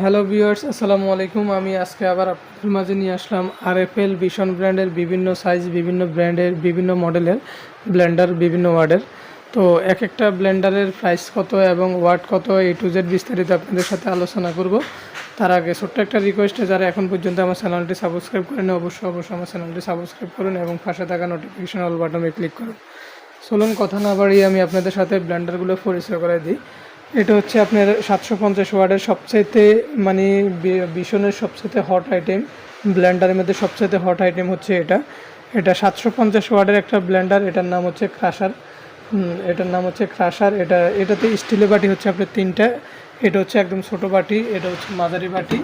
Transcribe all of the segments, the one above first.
Hello viewers আসসালামু আলাইকুম। আমি আজকে আবার আপনাদের মাঝে নিয়ে আসলাম আরএফএল ভিশন ব্র্যান্ডের বিভিন্ন সাইজ বিভিন্ন ব্র্যান্ডের বিভিন্ন মডেলের ব্লেন্ডার বিভিন্ন ওয়ার্ডের তো এক একটা ব্লেন্ডারের প্রাইস কত এবং ওয়াট কত এ টু জেড বিস্তারিত আপনাদের সাথে আলোচনা করব। তার আগে ছোট্ট একটা রিকোয়েস্টে যারা এখন পর্যন্ত আমার চ্যানেলটি সাবস্ক্রাইব করেন অবশ্যই অবশ্যই আমার চ্যানেলটি সাবস্ক্রাইব করুন এবং পাশে থাকা নোটিফিকেশন অল বাটনে ক্লিক করুন। চলুন, কথা না বাড়িয়ে আমি আপনাদের সাথে ব্লেন্ডারগুলো পরিচয় করে দিই। এটা হচ্ছে আপনার সাতশো পঞ্চাশ ওয়ার্ডের সবচাইতে মানে বি- ভীষণের সবচাইতে হট আইটেম ব্ল্যান্ডারের মধ্যে সবচাইতে হট আইটেম হচ্ছে এটা। এটা সাতশো পঞ্চাশ ওয়ার্ডের একটা ব্ল্যান্ডার এটার নাম হচ্ছে ক্রাশার এটার নাম হচ্ছে ক্রাশার এটা, এটাতে স্টিলের বাটি হচ্ছে আপনার তিনটা। এটা হচ্ছে একদম ছোট বাটি, এটা হচ্ছে মাঝারি বাটি।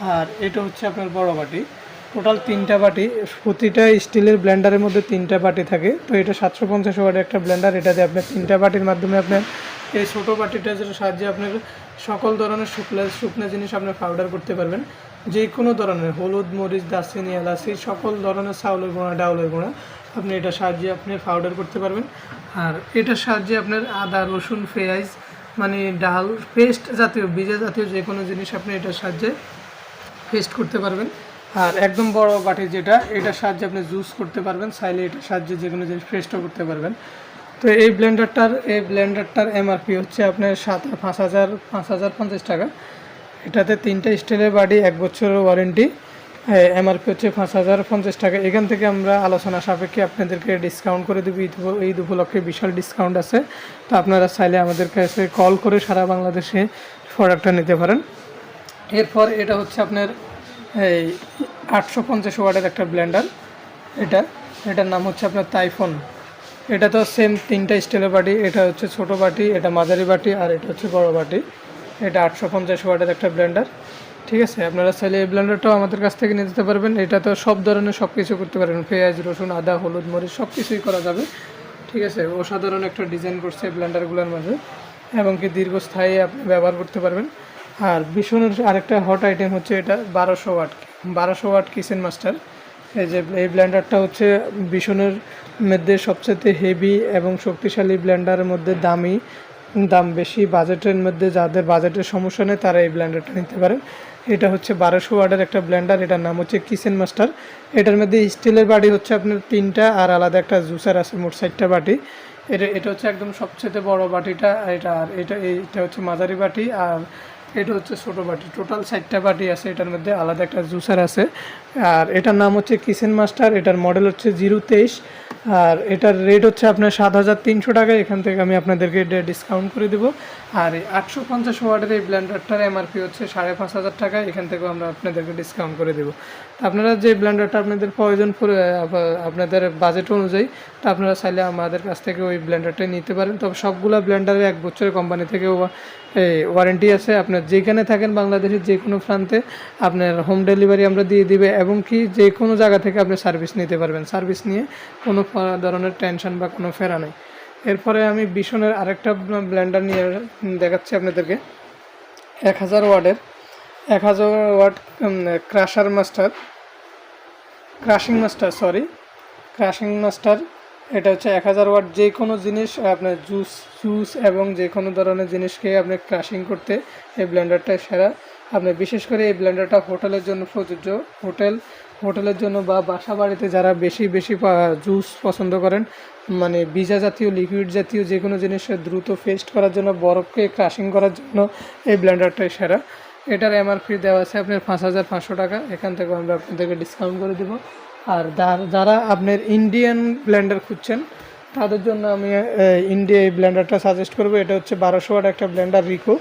আর এটা হচ্ছে আপনার বড় বাটি। টোটাল তিনটা বাটি, প্রতিটা স্টিলের ব্লেন্ডারের মধ্যে তিনটা বাটি থাকে। তো এটা সাতশো পঞ্চাশ ওয়ার্ডের একটা ব্লেন্ডার, এটাতে আপনার তিনটা বাটির মাধ্যমে আপনার এই ছোটো বাটিটার সাহায্যে আপনার সকল ধরনের শুকনো শুকনো জিনিস আপনি পাউডার করতে পারবেন। যে কোনো ধরনের, হলুদ, মরিচ, দারচিনি, এলাচি, সকল ধরনের চাউলের গুঁড়া, ডাউলের গুঁড়া আপনি এটার সাহায্যে আপনি পাউডার করতে পারবেন। আর এটার সাহায্যে আপনার আদা, রসুন, পেঁয়াজ মানে ডাল, পেস্ট জাতীয়, বীজা জাতীয় যে কোনো জিনিস আপনি এটার সাহায্যে পেস্ট করতে পারবেন। আর একদম বড় বাটি যেটা, এটার সাহায্যে আপনি জুস করতে পারবেন, চাইলে এটার সাহায্যে যে কোনো জিনিস পেস্টও করতে পারবেন। তো এই ব্লেন্ডারটার এই ব্লেন্ডারটার এমআরপি হচ্ছে আপনার সাত, পাঁচ হাজার পাঁচ হাজার পঞ্চাশ টাকা। এটাতে তিনটা স্টিলের বাড়ি এক বছরের ওয়ারেন্টি এমআরপি হচ্ছে পাঁচ হাজার পঞ্চাশ টাকা। এখান থেকে আমরা আলোচনা সাপেক্ষে আপনাদেরকে ডিসকাউন্ট করে দেবো। ঈদ উপলক্ষে বিশাল ডিসকাউন্ট আছে। তো আপনারা চাইলে আমাদের কাছে কল করে সারা বাংলাদেশে প্রোডাক্টটা নিতে পারেন। এরপর এটা হচ্ছে আপনার এই আটশো পঞ্চাশ ওয়ার্ডের একটা ব্লেন্ডার, এটা। এটার নাম হচ্ছে আপনার তাইফোন এটা তো সেম তিনটা স্টিলের বাটি, এটা হচ্ছে ছোট বাটি, এটা মাঝারি বাটি, আর এটা হচ্ছে বড় বাটি। এটা আটশো পঞ্চাশ ওয়ার্ডের একটা ব্লেন্ডার। ঠিক আছে, আপনারা চাইলে এই ব্লেন্ডারটাও আমাদের কাছ থেকে নিয়ে যেতে পারবেন। এটা তো সব ধরনের সব কিছু করতে পারবেন। পেঁয়াজ, রসুন, আদা, হলুদ, মরিচ সব কিছুই করা যাবে। ঠিক আছে, অসাধারণ একটা ডিজাইন করছে ব্লেন্ডারগুলোর মাঝে। এবং কি দীর্ঘস্থায়ী আপনি ব্যবহার করতে পারবেন। আর ভীষণের আরেকটা হট আইটেম হচ্ছে এটা, বারোশো ওয়াট বারোশো ওয়াট কিচেন মাস্টার এই যে এই ব্ল্যান্ডারটা হচ্ছে ভীষণের মধ্যে সবচেয়ে হেভি এবং শক্তিশালী ব্ল্যান্ডারের মধ্যে দামি, দাম বেশি। বাজেটের মধ্যে যাদের বাজেটের সমস্যা নেই, তারা এই ব্ল্যান্ডারটা নিতে পারেন। এটা হচ্ছে বারোশো ওয়ার্ডের একটা ব্ল্যান্ডার এটার নাম হচ্ছে কিচেন মাস্টার এটার মধ্যে স্টিলের বাটি হচ্ছে আপনার তিনটা, আর আলাদা একটা জুসার আছে, মোট সাইডটা বাটি। এটা এটা হচ্ছে একদম সবচেয়ে বড় বাটিটা এটা, আর এটা, এইটা হচ্ছে মাঝারি বাটি, আর এটা হচ্ছে ছোটো বাটি। টোটাল চারটা বাটি আছে, এটার মধ্যে আলাদা একটা জুসার আছে। আর এটার নাম হচ্ছে কিচেন মাস্টার এটার মডেল হচ্ছে জিরো তেইশ। আর এটার রেট হচ্ছে আপনার সাত হাজার তিনশো টাকা, এখান থেকে আমি আপনাদেরকে ডিসকাউন্ট করে দেবো। আর এই আটশো পঞ্চাশ ওয়ার্ডের এই ব্ল্যান্ডারটার এমআরপি হচ্ছে সাড়ে পাঁচ হাজার টাকা, এখান থেকেও আমরা আপনাদেরকে ডিসকাউন্ট করে দেবো। আপনারা যে ব্ল্যান্ডারটা আপনাদের প্রয়োজন আপনাদের বাজেট অনুযায়ী, তা আপনারা চাইলে আমাদের কাছ থেকে ওই ব্লেন্ডারটাই নিতে পারেন। তবে সবগুলো ব্লেন্ডারে এক বছরের কোম্পানি থেকে ওয়ারেন্টি আছে। আপনার যেখানে থাকেন বাংলাদেশের যে কোনো প্রান্তে, আপনার হোম ডেলিভারি আমরা দিয়ে দিবে, এবং কি যে কোনো জায়গা থেকে আপনি সার্ভিস নিতে পারবেন। সার্ভিস নিয়ে কোনো ধরনের টেনশন বা কোনো ফেরা নেই। এরপরে আমি বিশনের আরেকটা ব্লেন্ডার নিয়ে দেখাচ্ছি আপনাদেরকে। এক হাজার ওয়ার্ডের এক হাজার watt crusher master crushing master sorry crushing master এটা হচ্ছে এক হাজার ওয়াট যে কোনো জিনিস, আপনার জুস জুস এবং যে কোনো ধরনের জিনিসকে আপনি ক্রাশিং করতে এই ব্লেন্ডারটা সেরা। আপনি বিশেষ করে এই ব্লেন্ডারটা হোটেলের জন্য প্রযোজ্য। হোটেল হোটেলের জন্য বা বাসা বাড়িতে যারা বেশি বেশি জুস পছন্দ করেন মানে ভিজা জাতীয় লিকুইড জাতীয় যে কোনো জিনিসের দ্রুত ফেস্ট করার জন্য বরফকে ক্রাশিং করার জন্য এই ব্লেন্ডারটাই সেরা। এটার এমআরপি দেওয়া আছে আপনার পাঁচ হাজার পাঁচশো টাকা। এখান থেকে আমরা আপনাদেরকে ডিসকাউন্ট করে দেবো। আর যারা আপনার ইন্ডিয়ান ব্লেন্ডার খুঁজছেন, তাদের জন্য আমি ইন্ডিয়া এই ব্লেন্ডারটা সাজেস্ট করব। এটা হচ্ছে বারোশো ওয়াট একটা ব্লেন্ডার রিকো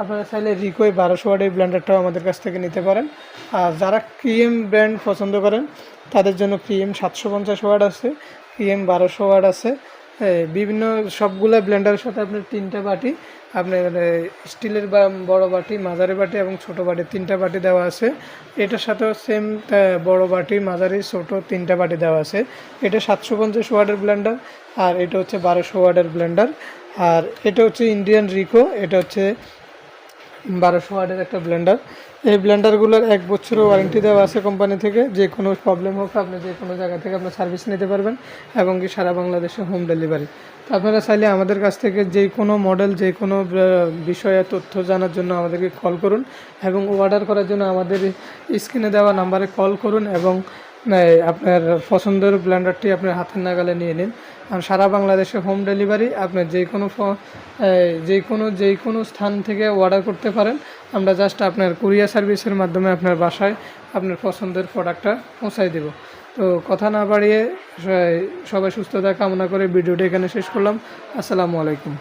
আপনারা চাইলে রিকো এই বারোশো ওয়াট এই ব্লেন্ডারটাও আমাদের কাছ থেকে নিতে পারেন। আর যারা ক্রিএম ব্র্যান্ড পছন্দ করেন, তাদের জন্য ক্রিএম সাতশো পঞ্চাশ ওয়াট আছে ক্রিএম বারোশো ওয়াট আছে। বিভিন্ন সবগুলো ব্লেন্ডারের সাথে আপনার তিনটা বাটি, আপনার স্টিলের বা বড় বাটি, মাঝারি বাটি এবং ছোট বাটি তিনটা বাটি দেওয়া আছে। এটার সাথেও সেম বড় বাটি, মাঝারি, ছোট তিনটা বাটি দেওয়া আছে। এটা সাতশো পঞ্চাশ ওয়ার্ডের ব্লেন্ডার, আর এটা হচ্ছে বারোশো ওয়ার্ডের ব্লেন্ডার। আর এটা হচ্ছে ইন্ডিয়ান রিকো এটা হচ্ছে বারোশো ওয়ার্ডের একটা ব্লেন্ডার। এই ব্লেন্ডারগুলোর এক বছরের ওয়ারেন্টি দেওয়া আছে কোম্পানি থেকে। যে কোনো প্রবলেম হোক, আপনি যে কোনো জায়গা থেকে আপনার সার্ভিস নিতে পারবেন এবং কি সারা বাংলাদেশে হোম ডেলিভারি তো আপনারা চাইলে আমাদের কাছ থেকে যে কোনো মডেল যে কোনো বিষয়ে তথ্য জানার জন্য আমাদেরকে কল করুন এবং অর্ডার করার জন্য আমাদের স্ক্রিনে দেওয়া নাম্বারে কল করুন এবং আপনার পছন্দের ব্লেন্ডারটি আপনার হাতের নাগালে নিয়ে নিন। আর সারা বাংলাদেশে হোম ডেলিভারি আপনার যে কোনো যে কোনো যে কোনো স্থান থেকে অর্ডার করতে পারেন। আমরা জাস্ট আপনার কুরিয়ার সার্ভিসের মাধ্যমে আপনার বাসায় আপনার পছন্দের প্রোডাক্টটা পৌঁছাই দেব। তো কথা না বাড়িয়ে সবাই সুস্থতা কামনা করে ভিডিওটি এখানে শেষ করলাম। আসসালামু আলাইকুম।